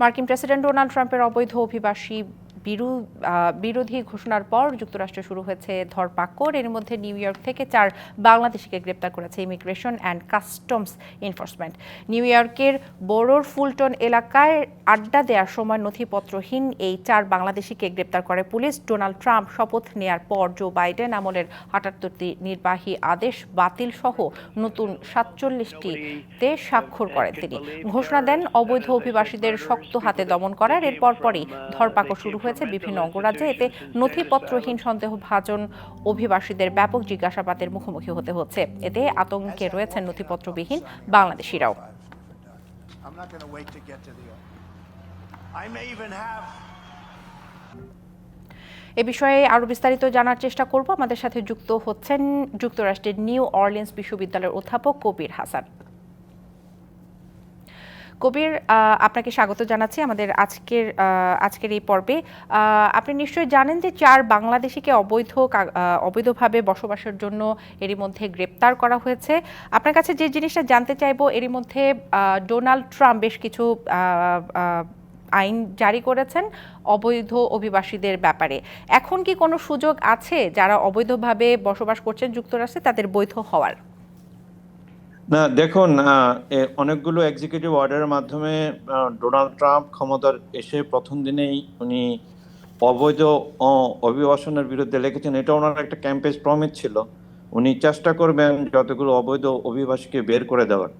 মার্কিন president Donald ট্রাম্পের অবৈধ অভিবাসী বিরু- বিরোধী ঘোষণার পর যুক্তরাষ্ট্রে শুরু হয়েছে ধরপাকড়। এর মধ্যে নিউ ইয়র্ক থেকে চার বাংলাদেশিকে গ্রেপ্তার করেছে immigration and customs enforcement new ইয়র্কের বোরোর ফুলটন এলাকায় আড্ডা দেওয়ার সময় নথিপত্রহীন এই চার বাংলাদেশিকে গ্রেপ্তার করে পুলিশ। ডোনাল্ড ট্রাম্প শপথ নেয়ার পর জো বাইডেন আমলের আটাত্তরটি নির্বাহী আদেশ বাতিল সহ নতুন সাতচল্লিশটিতে স্বাক্ষর করেন তিনি। ঘোষণা দেন অবৈধ অভিবাসীদের শক্ত হাতে দমন করার। এরপর পরপরই ধরপাকড় শুরু হয়েছে। বিভিন্ন অঙ্গরাজ্যে। এতে নথিপত্রহীন সন্দেহভাজন অভিবাসীদের ব্যাপক জিজ্ঞাসাবাদের মুখোমুখি হতে হচ্ছে। এতে আতঙ্কে রয়েছেন নথিপত্রবিহীন বাংলাদেশিরাও. এ বিষয়ে আরও বিস্তারিত জানার চেষ্টা করব। আমাদের সাথে যুক্ত হচ্ছেন যুক্তরাষ্ট্রের নিউ অরলিন্স বিশ্ববিদ্যালয়ের অধ্যাপক কবির হাসান। কবির আপনাকে স্বাগত জানাচ্ছি আমাদের আজকের আজকের এই পর্বে। আপনি নিশ্চয়ই জানেন যে চার বাংলাদেশিকে অবৈধ অবৈধভাবে বসবাসের জন্য এরই মধ্যে গ্রেপ্তার করা হয়েছে। আপনার কাছে যে জিনিসটা জানতে চাইব, এরই মধ্যে ডোনাল্ড ট্রাম্প বেশ কিছু আইন জারি করেছেন অবৈধ অভিবাসীদের ব্যাপারে। এখন কি কোনো সুযোগ আছে যারা অবৈধভাবে বসবাস করছেন যুক্তরাষ্ট্রে, তাদের বৈধ হওয়ার? না, দেখুন অনেকগুলো এক্সিকিউটিভ অর্ডারের মাধ্যমে ডোনাল্ড ট্রাম্প ক্ষমতার এসে প্রথম দিনেই উনি অবৈধ অভিবাসনের বিরুদ্ধে লিখেছেন। এটা ওনার একটা ক্যাম্পেজ প্রমিস ছিল। উনি চেষ্টা করবেন যতগুলো অবৈধ অভিবাসীকে বের করে দেওয়ার।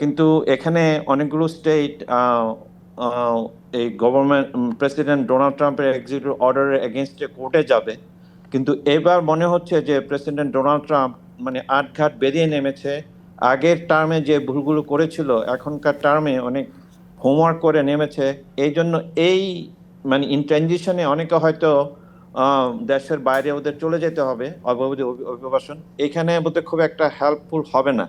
কিন্তু এখানে অনেকগুলো স্টেট এই গভর্নমেন্ট প্রেসিডেন্ট ডোনাল্ড ট্রাম্পের এক্সিকিউটিভ অর্ডারের এগেনস্টে কোর্টে যাবে। কিন্তু এবার মনে হচ্ছে যে প্রেসিডেন্ট ডোনাল্ড ট্রাম্প মানে আটঘাট বেরিয়ে নেমেছে। আগের টার্মে যে ভুলগুলো করেছিল, এখনকার টার্মে অনেক হোমওয়ার্ক করে নেমেছে। এই জন্য এই মানে ইন ট্রানজিশনে অনেকে হয়তো দেশের বাইরে ওদের চলে যেতে হবে, অবৈধ অভি- অভিবাসন। এখানে বোধহয় খুব একটা হেল্পফুল হবে না।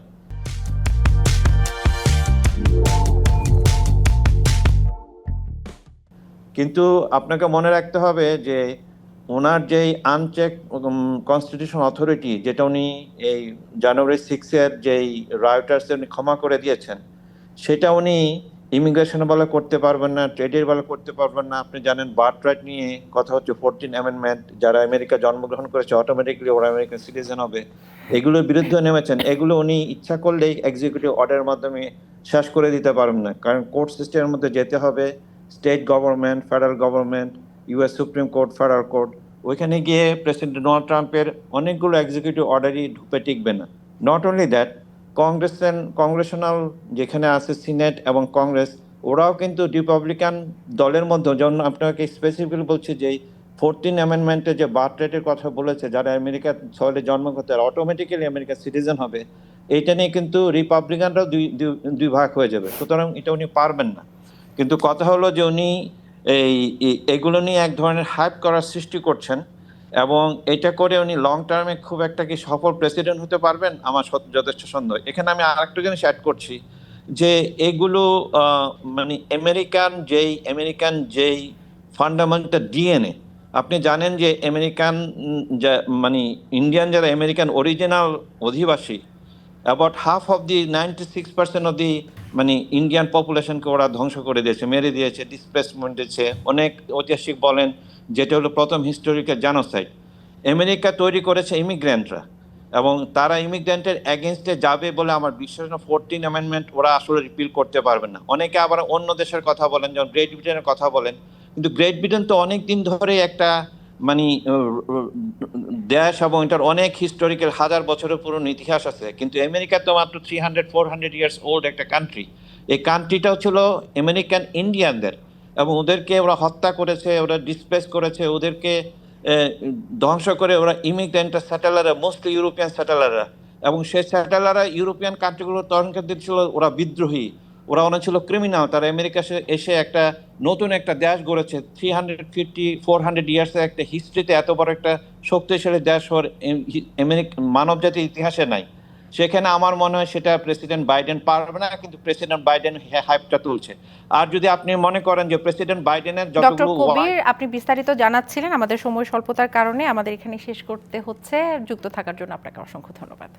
কিন্তু আপনাকে মনে রাখতে হবে যে ওনার যেই আনচেক কনস্টিটিউশন অথরিটি যেটা উনি এই জানুয়ারি সিক্সের যেই রায়টার্স উনি ক্ষমা করে দিয়েছেন, সেটা উনি ইমিগ্রেশনের বেলা করতে পারবেন না ট্রেডের বলে করতে পারবেন না। আপনি জানেন বার্থ রাইট নিয়ে কথা হচ্ছে ফোরটিন অ্যামেন্ডমেন্ট যারা আমেরিকা জন্মগ্রহণ করেছে অটোমেটিকলি ওরা আমেরিকান সিটিজেন হবে। এগুলোর বিরুদ্ধে নেমেছেন। এগুলো উনি ইচ্ছা করলেই এক্সিকিউটিভ অর্ডারের মাধ্যমে শেষ করে দিতে পারবেন না। কারণ কোর্ট সিস্টেমের মধ্যে যেতে হবে। State government federal government US supreme court federal court ওইখানে গিয়ে প্রেসিডেন্ট ডোনাল্ড ট্রাম্পের অনেকগুলো এক্সিকিউটিভ অর্ডারই ঢুকে টিকবে না। Not only that Congress congressional যেখানে আছে সিনেট এবং কংগ্রেস ওরাও কিন্তু রিপাবলিকান দলের মধ্যে, যেমন আপনাকে স্পেসিফিক্যালি বলছি যে ফোরটিন অ্যামেন্ডমেন্টে যে বার্থ রেটের কথা বলেছে, যারা আমেরিকা ছয়লে জন্মগত অটোমেটিক্যালি আমেরিকার সিটিজেন হবে, এইটা নিয়ে কিন্তু রিপাবলিকানরাও দুই- দুই ভাগ হয়ে যাবে। সুতরাং এটা উনি পারবেন না। কিন্তু কথা হলো যে উনি এই এগুলো নিয়ে এক ধরনের হাইপ করার সৃষ্টি করছেন এবং এটা করে উনি লং টার্মে খুব একটা কি সফল প্রেসিডেন্ট হতে পারবেন? আমার যথেষ্ট সন্দেহ। এখানে আমি আরেকটা জিনিস অ্যাড করছি যে এগুলো মানে আমেরিকান যেই আমেরিকান যেই ফান্ডামেন্টাল ডিএনএ আপনি জানেন যে আমেরিকান মানে ইন্ডিয়ান যারা আমেরিকান অরিজিনাল অধিবাসী about half of the ninety six percent of the মানে ইন্ডিয়ান পপুলেশনকে ওরা ধ্বংস করে দিয়েছে, মেরে দিয়েছে ডিসপ্লেসমেন্ট দিয়েছে। অনেক ঐতিহাসিক বলেন, যেটা হলো প্রথম হিস্টোরিক্যাল জানোসাইড আমেরিকা তৈরি করেছে ইমিগ্রেন্টরা এবং তারা ইমিগ্রেন্টের এগেনস্টে যাবে বলে আমার বিশ্বাস না ফোরটিন অ্যামেন্ডমেন্ট ওরা আসলে রিপিল করতে পারবে না। অনেকে আবার অন্য দেশের কথা বলেন, যেমন গ্রেট ব্রিটেনের কথা বলেন, কিন্তু গ্রেট ব্রিটেন তো অনেক দিন ধরে একটা মানে দেশ এবং এটার অনেক হিস্টোরিক্যাল হাজার বছরের পুরনো ইতিহাস আছে, কিন্তু আমেরিকা তো মাত্র three hundred four hundred years old একটা কান্ট্রি এই কান্ট্রিটাও ছিল আমেরিকান ইন্ডিয়ানদের এবং ওদেরকে ওরা হত্যা করেছে, ওরা ডিসপ্লেস করেছে, ওদেরকে ধ্বংস করে ওরা ইমিগ্রেন্টের স্যাটেলাররা মোস্টলি ইউরোপিয়ান স্যাটেলাররা এবং সেই স্যাটেলাররা ইউরোপিয়ান কান্ট্রিগুলো তখনকার দিন ছিল ওরা বিদ্রোহী। ওরা অনেক ছিল ক্রিমিনাল তারা আমেরিকা এসে- একটা নতুন একটা দেশ গড়েছে three hundred fifty four hundred ইয়ার্সের একটা হিস্ট্রিতে এত বড় একটা শক্তিশালী দেশ ওর আমেরিকা মানব জাতির ইতিহাসে নাই। সেখানে আমার মনে হয় সেটা প্রেসিডেন্ট বাইডেন পারবে না কিন্তু প্রেসিডেন্ট বাইডেন হাইপটা তুলছে। আর যদি আপনি মনে করেন যে প্রেসিডেন্ট বাইডেনের ডক্টর কবির আপনি বিস্তারিত জানাচ্ছিলেন আমাদের সময় স্বল্পতার কারণে আমাদের এখানে শেষ করতে হচ্ছে যুক্ত থাকার জন্য আপনাকে অসংখ্য ধন্যবাদ।